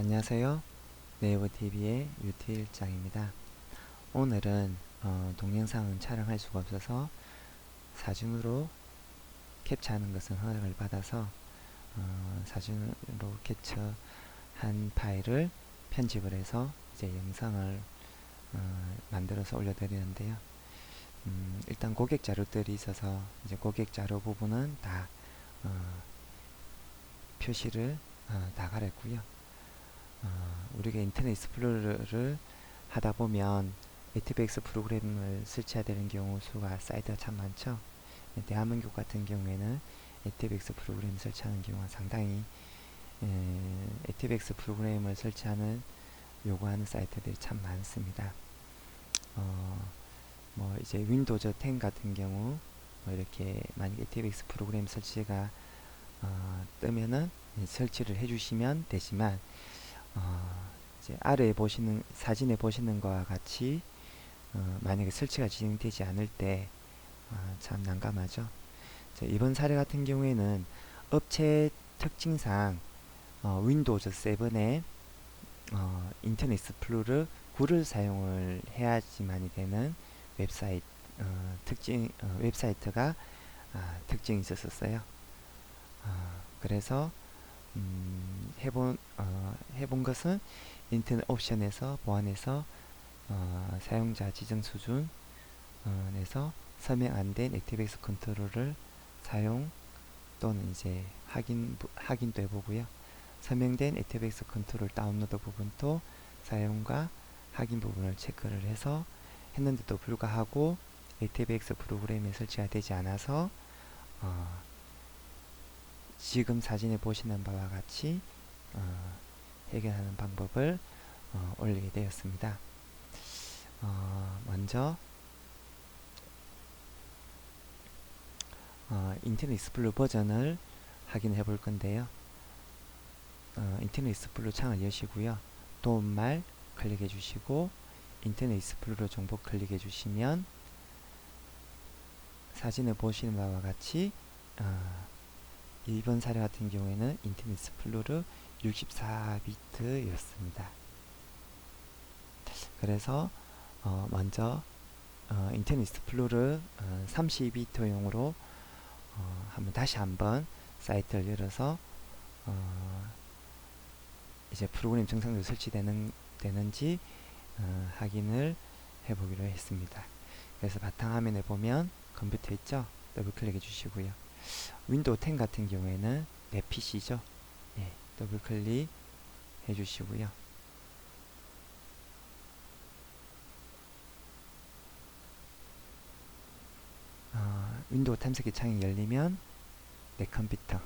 안녕하세요. 네이버TV의 유틸장입니다. 오늘은 어, 동영상은 촬영할 수가 없어서 사진으로 캡처하는 것은 허락을 받아서 어, 사진으로 캡처한 파일을 편집을 해서 이제 영상을 어, 만들어서 올려드리는데요. 음, 일단 고객 자료들이 있어서 이제 고객 자료 부분은 다 어, 표시를 어, 다 가렸고요. 어, 우리가 인터넷 익스플로러를 하다 보면 ATBX 프로그램을 설치해야 되는 경우 수가 사이트가 참 많죠. 네, 대한민국 같은 경우에는 ATBX 프로그램 설치하는 경우가 상당히 에, ATBX 프로그램을 설치하는 요구하는 사이트들이 참 많습니다. 어, 뭐 이제 윈도우즈 10 같은 경우 뭐 이렇게 만약 ATBX 프로그램 설치가 어, 뜨면은 설치를 해주시면 되지만 어, 이제 아래에 보시는 사진에 보시는 것과 같이 어, 만약에 설치가 진행되지 않을 때 아, 참 난감하죠. 자, 이번 사례 같은 경우에는 업체 특징상 어, 윈도우즈 7에 어, 인터넷 익스플로러 9를 사용을 해야지만이 되는 웹사이트 어, 특징 어, 웹사이트가 아, 특징이 있었어요. 아, 그래서 음, 해본 어, 해본 것은 인터넷 옵션에서 보안해서 어, 사용자 지정 수준 어, 에서 서명 안 된 액티베이스 컨트롤을 사용 또는 이제 확인 확인도 해보고요. 서명된 액티베이스 컨트롤 다운로드 부분도 사용과 확인 부분을 체크를 해서 했는데도 불구하고 ATBX 프로그램에 설치가 되지 않아서 어, 지금 사진에 보시는 바와 같이 어, 해결하는 방법을 어, 올리게 되었습니다. 어, 먼저 어, 인터넷 익스플로러 버전을 확인해 볼 건데요. 어, 인터넷 익스플로러 창을 여시고요. 도움말 클릭해 주시고 인터넷 익스플로러 정보 클릭해 주시면 사진을 보시는 바와 같이 어, 이번 사례 같은 경우에는 인터넷 익스플로러 64비트였습니다. 그래서 어, 먼저 어, 인터넷 익스플로러 어, 32비트용으로 어, 한번 다시 한번 사이트를 열어서 어, 이제 프로그램 정상적으로 설치되는 되는지 어, 확인을 해보기로 했습니다. 그래서 바탕화면에 보면 컴퓨터 있죠? 더블 클릭해 주시고요. 윈도우 10 같은 경우에는 내 PC죠. 예, 더블 클릭 해주시고요. 어, 윈도우 탐색기 창이 열리면 내 컴퓨터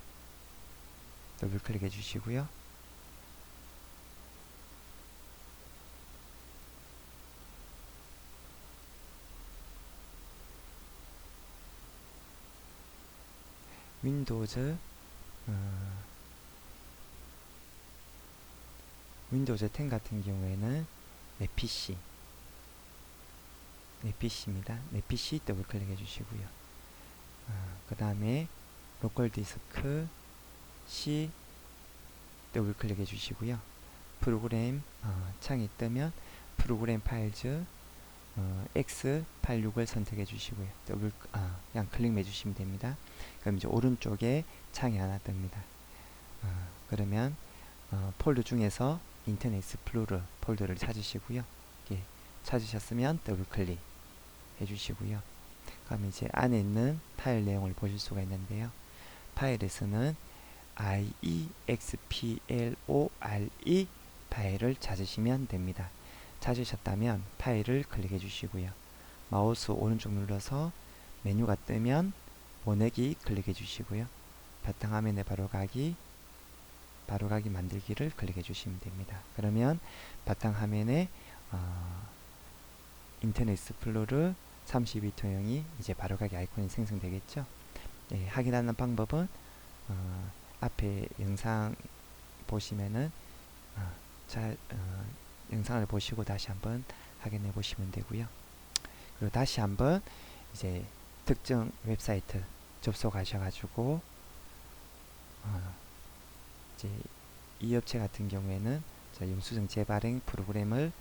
더블 클릭 해 주시고요. 윈도우즈 어, 윈도우즈 10 같은 경우에는 내 PC 내 PC입니다. 내 PC 더블 클릭해 주시고요. 어, 그 다음에 로컬 디스크 C 더블 클릭해 주시고요. 프로그램 어, 창이 뜨면 프로그램 파일즈 어, X86을 선택해 주시고요. 더블 아, 그냥 클릭해 주시면 됩니다. 그럼 이제 오른쪽에 창이 하나 뜹니다. 어, 그러면 어, 폴더 중에서 인터넷 익스플로러 폴더를 찾으시고요. 이렇게 찾으셨으면 더블 클릭 해주시고요. 그럼 이제 안에 있는 파일 내용을 보실 수가 있는데요. 파일에서는 iexplore 파일을 찾으시면 됩니다. 찾으셨다면 파일을 클릭해 주시고요. 마우스 오른쪽 눌러서 메뉴가 뜨면 보내기 클릭해 주시고요. 바탕화면에 바로 가기 바로 가기 만들기를 클릭해 주시면 됩니다. 그러면 바탕화면에 어, 인터넷 익스플로러 32비트형이 이제 바로 가기 아이콘이 생성되겠죠. 예, 확인하는 방법은 어, 앞에 영상 보시면은 어, 잘 어, 영상을 보시고 다시 한번 확인해 보시면 되고요. 그리고 다시 한번 이제 특정 웹사이트 접속하셔가지고 어, 이제 이 업체 같은 경우에는 자, 영수증 재발행 프로그램을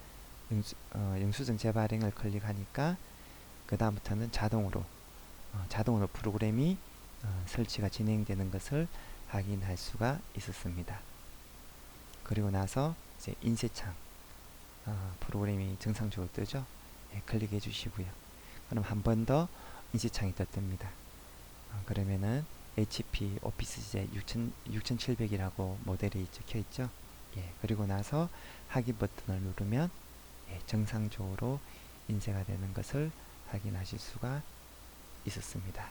영수, 어, 영수증 재발행을 클릭하니까 그 다음부터는 자동으로 어, 자동으로 프로그램이 어, 설치가 진행되는 것을 확인할 수가 있었습니다. 그리고 나서 이제 인쇄창 어, 프로그램이 정상적으로 뜨죠. 예, 클릭해 주시고요. 그럼 한 번 더 인쇄창이 떴답니다. 어, 그러면은 HP 오피스제 6000, 6700이라고 모델이 적혀 있죠. 예, 그리고 나서 확인 버튼을 누르면 예, 정상적으로 인쇄가 되는 것을 확인하실 수가 있었습니다.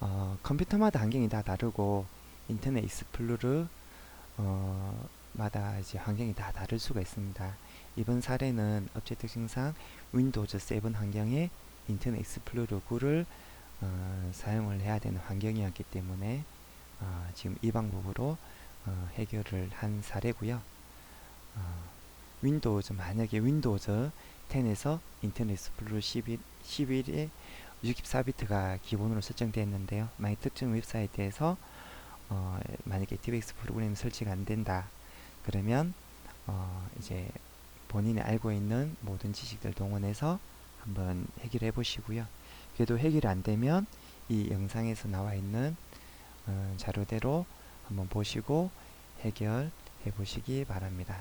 어, 컴퓨터마다 환경이 다 다르고 인터넷 익스플로러 어, 마다 이제 환경이 다 다를 수가 있습니다. 이번 사례는 업체 특성상 윈도우즈 7 환경에 인터넷 익스플로러 9를 어, 사용을 해야 되는 환경이었기 때문에 어, 지금 이 방법으로 어, 해결을 한 사례고요. 어, 윈도우즈 만약에 윈도우즈 10에서 인터넷 익스플로러 11, 11에 64비트가 기본으로 설정되어 있는데요. 만약 특정 웹사이트에서 어, 만약에 DBX 프로그램이 설치가 안 된다. 그러면 어, 이제 본인이 알고 있는 모든 지식들 동원해서 한번 해결해 보시고요. 그래도 해결이 안 되면 이 영상에서 나와 있는 어, 자료대로 한번 보시고 해결해 보시기 바랍니다.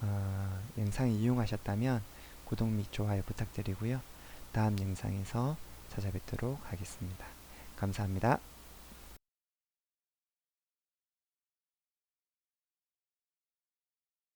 어, 영상을 이용하셨다면 구독 및 좋아요 부탁드리고요. 다음 영상에서 찾아뵙도록 하겠습니다. 감사합니다.